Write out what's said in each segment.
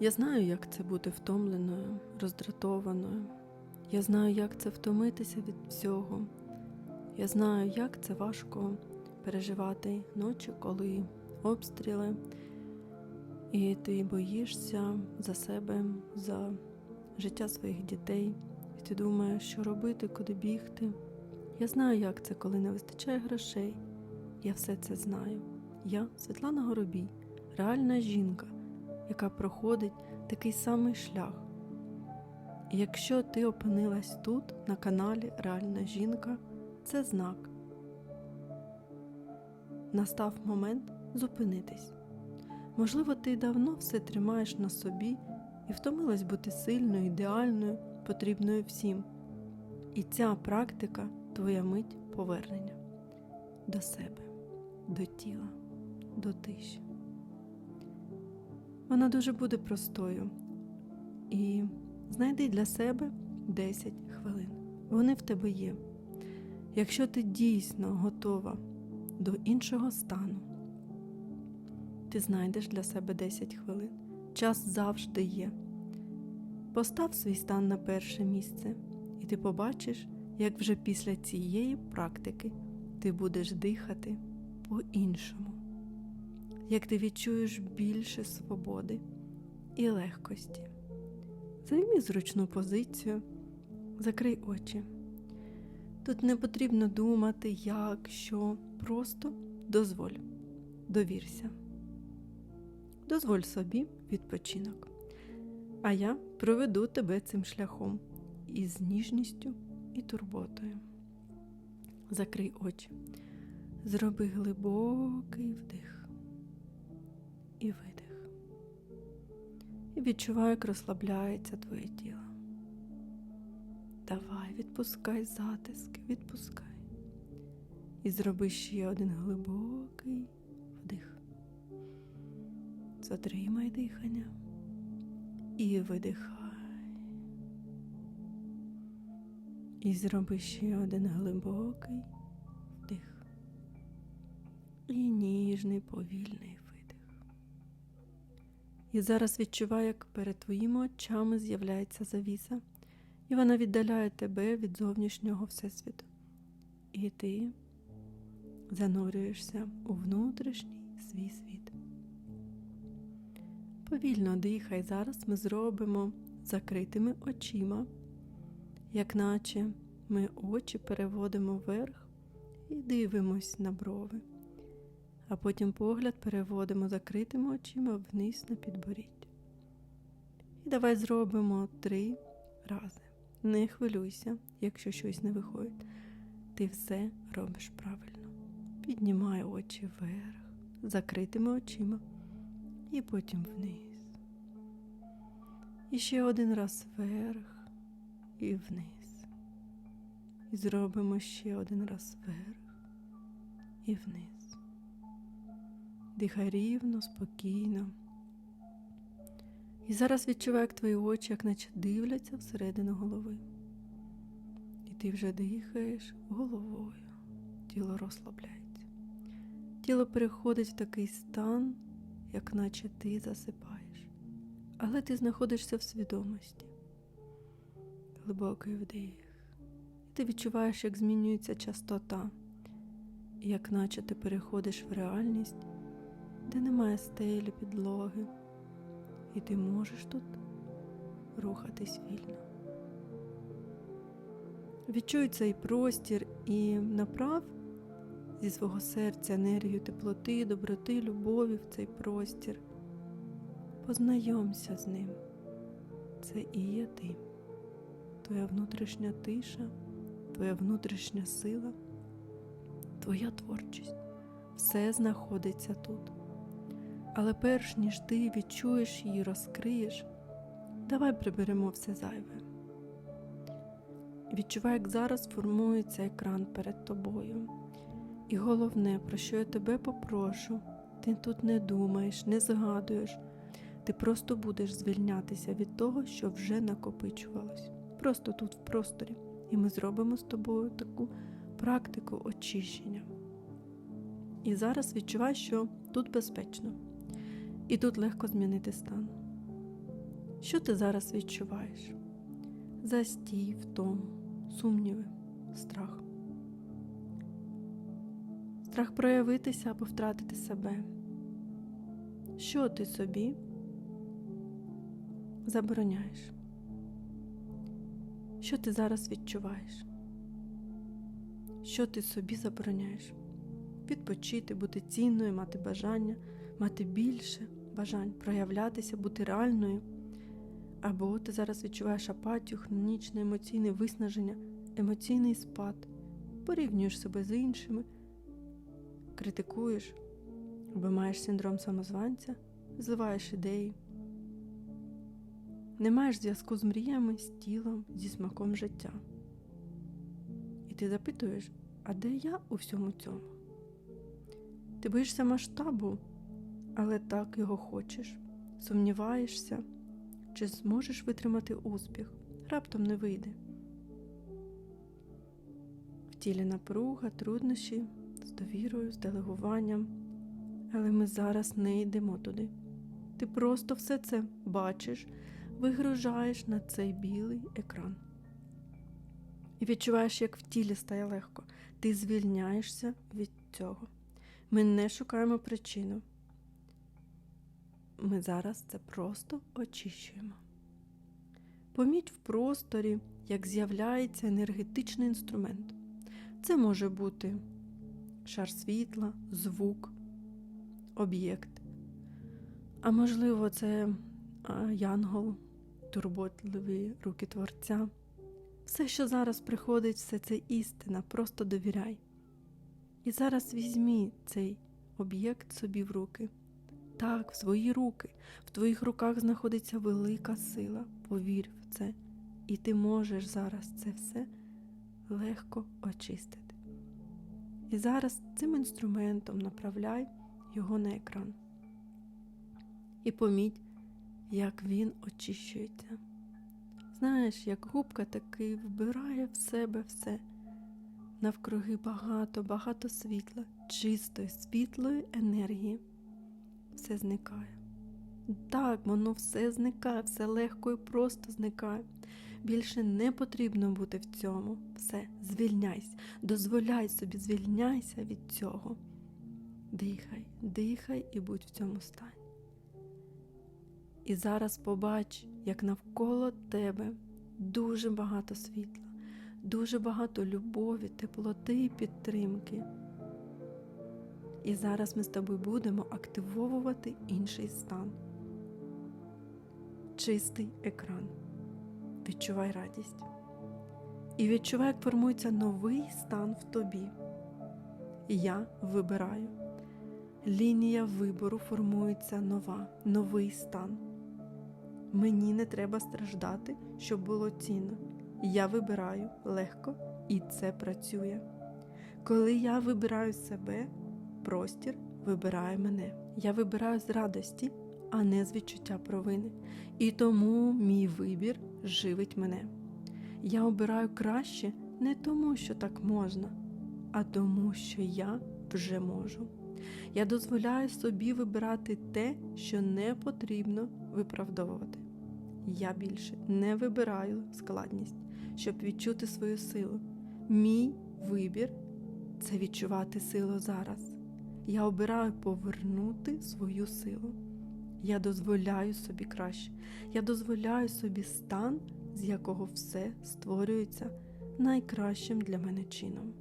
Я знаю, як це бути втомленою, роздратованою. Я знаю, як це втомитися від всього. Я знаю, як це важко переживати ночі, коли обстріли, і ти боїшся за себе, за життя своїх дітей, і ти думаєш, що робити, куди бігти. Я знаю, як це, коли не вистачає грошей. Я все це знаю. Я Світлана Горобій, реальна жінка, яка проходить такий самий шлях. І якщо ти опинилась тут, на каналі Реальна жінка, це знак. Настав момент зупинитись. Можливо, ти давно все тримаєш на собі і втомилась бути сильною, ідеальною, потрібною всім. І ця практика твоя мить повернення до себе, до тіла, до тиші. Вона дуже буде простою. І знайди для себе 10 хвилин. Вони в тебе є. Якщо ти дійсно готова до іншого стану, ти знайдеш для себе 10 хвилин. Час завжди є. Постав свій стан на перше місце, і ти побачиш, як вже після цієї практики ти будеш дихати по-іншому, як ти відчуєш більше свободи і легкості. Займи зручну позицію, закрий очі. Тут не потрібно думати, як, що, просто дозволь, довірся. Дозволь собі відпочинок. А я проведу тебе цим шляхом із ніжністю і турботою. Закрий очі, зроби глибокий вдих і видих. І відчувай, як розслабляється твоє тіло. Давай, відпускай затиски, відпускай. І зроби ще один глибокий вдих. Затримай дихання і видихай. І зроби ще один глибокий вдих. І ніжний повільний І зараз відчувай, як перед твоїми очами з'являється завіса, і вона віддаляє тебе від зовнішнього всесвіту. І ти занурюєшся у внутрішній свій світ. Повільно дихай, зараз ми зробимо закритими очима, як наче ми очі переводимо вверх і дивимось на брови, а потім погляд переводимо закритими очима вниз на підборіддя. І давай зробимо три рази. Не хвилюйся, якщо щось не виходить. Ти все робиш правильно. Піднімай очі вверх, закритими очима і потім вниз. І ще один раз вверх і вниз. І зробимо ще один раз вверх і вниз. Дихай рівно, спокійно. І зараз відчувай, як твої очі, як наче дивляться всередину голови. І ти вже дихаєш головою. Тіло розслабляється. Тіло переходить в такий стан, як наче ти засипаєш. Але ти знаходишся в свідомості. Глибокий вдих. І ти відчуваєш, як змінюється частота, і як наче ти переходиш в реальність, де немає стелі, підлоги, і ти можеш тут рухатись вільно. Відчуй цей простір і направ зі свого серця енергію теплоти, доброти, любові в цей простір. Познайомся з ним. Це і є ти, твоя внутрішня тиша, твоя внутрішня сила, твоя творчість. Все знаходиться тут. Але перш ніж ти відчуєш її, розкриєш, давай приберемо все зайве. Відчувай, як зараз формується екран перед тобою. І головне, про що я тебе попрошу, ти тут не думаєш, не згадуєш, ти просто будеш звільнятися від того, що вже накопичувалось. Просто тут в просторі. І ми зробимо з тобою таку практику очищення. І зараз відчувай, що тут безпечно, і тут легко змінити стан. Що ти зараз відчуваєш? Застій, втому, сумніви, страх. Страх проявитися або втратити себе. Що ти собі забороняєш? Що ти зараз відчуваєш? Що ти собі забороняєш? Відпочити, бути цінною, мати бажання, мати більше бажань, проявлятися, бути реальною. Або ти зараз відчуваєш апатію, хронічне емоційне виснаження, емоційний спад, порівнюєш себе з іншими, критикуєш, або маєш синдром самозванця, зливаєш ідеї. Не маєш зв'язку з мріями, з тілом, зі смаком життя. І ти запитуєш, а де я у всьому цьому? Ти боїшся масштабу, але так його хочеш, сумніваєшся, чи зможеш витримати успіх, раптом не вийде. В тілі напруга, труднощі з довірою, з делегуванням, але ми зараз не йдемо туди. Ти просто все це бачиш, вигружаєш на цей білий екран. І відчуваєш, як в тілі стає легко. Ти звільняєшся від цього. Ми не шукаємо причину. Ми зараз це просто очищуємо. Поміть в просторі, як з'являється енергетичний інструмент. Це може бути шар світла, звук, об'єкт. А можливо, це янгол, турботливі руки творця. Все, що зараз приходить, все це істина, просто довіряй. І зараз візьмі цей об'єкт собі в руки. Так, в свої руки. В твоїх руках знаходиться велика сила. Повір в це. І ти можеш зараз це все легко очистити. І зараз цим інструментом направляй його на екран. І поміть, як він очищується. Знаєш, як губка таки вбирає в себе все. Навкруги багато, багато світла, чистої, світлої енергії. Все зникає. Так, воно все зникає, все легко і просто зникає. Більше не потрібно бути в цьому. Все, звільняйся, дозволяй собі, звільняйся від цього. Дихай, дихай і будь в цьому стані. І зараз побач, як навколо тебе дуже багато світла, дуже багато любові, теплоти і підтримки. І зараз ми з тобою будемо активовувати інший стан. Чистий екран. Відчувай радість. І відчувай, як формується новий стан в тобі. Я вибираю. Лінія вибору формується нова, новий стан. Мені не треба страждати, щоб було цінно. Я вибираю легко і це працює. Коли я вибираю себе, простір вибирає мене. Я вибираю з радості, а не з відчуття провини. І тому мій вибір живить мене. Я обираю краще не тому, що так можна, а тому, що я вже можу. Я дозволяю собі вибирати те, що не потрібно виправдовувати. Я більше не вибираю складність, щоб відчути свою силу. Мій вибір це відчувати силу зараз. Я обираю повернути свою силу. Я дозволяю собі краще. Я дозволяю собі стан, з якого все створюється найкращим для мене чином.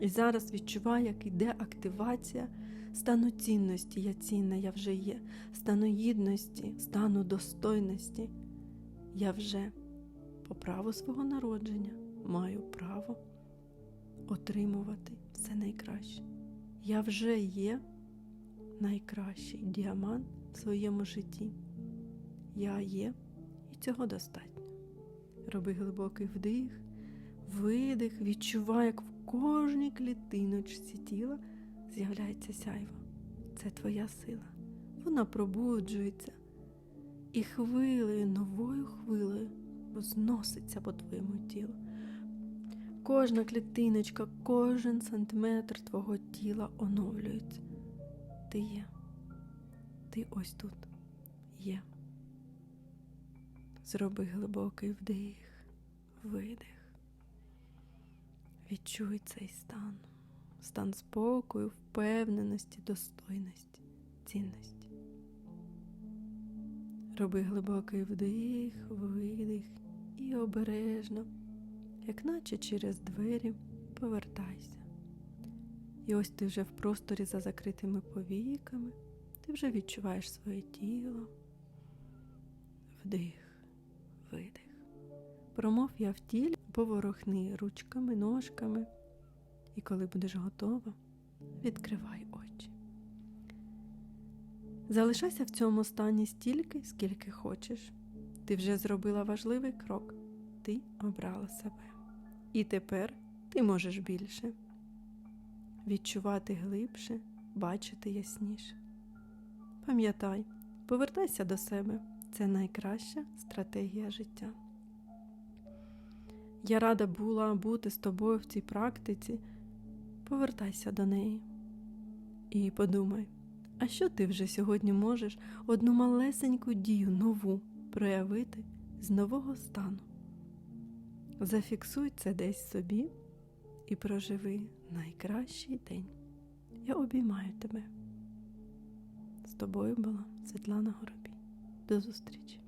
І зараз відчуваю, як іде активація стану цінності, я цінна, я вже є, стану гідності, стану достойності. Я вже по праву свого народження маю право отримувати все найкраще. Я вже є найкращий діамант в своєму житті. Я є і цього достатньо. Роби глибокий вдих, видих, відчувай, як в кожній клітиночці тіла з'являється сяйво. Це твоя сила. Вона пробуджується і хвилею, новою хвилею зноситься по твоєму тілу. Кожна клітиночка, кожен сантиметр твого тіла оновлюється. Ти є. Ти ось тут є. Зроби глибокий вдих, видих. Відчуй цей стан, стан спокою, впевненості, достойності, цінності. Роби глибокий вдих, видих і обережно, як наче через двері, повертайся. І ось ти вже в просторі за закритими повіками, ти вже відчуваєш своє тіло. Вдих, видих. Промов я в тілі, поворухни ручками, ножками, і коли будеш готова, відкривай очі. Залишайся в цьому стані стільки, скільки хочеш. Ти вже зробила важливий крок. Ти обрала себе. І тепер ти можеш більше відчувати глибше, бачити ясніше. Пам'ятай, повертайся до себе. Це найкраща стратегія життя. Я рада була бути з тобою в цій практиці. Повертайся до неї і подумай, а що ти вже сьогодні можеш одну малесеньку дію нову проявити з нового стану? Зафіксуй це десь собі і проживи найкращий день. Я обіймаю тебе. З тобою була Світлана Горобій. До зустрічі!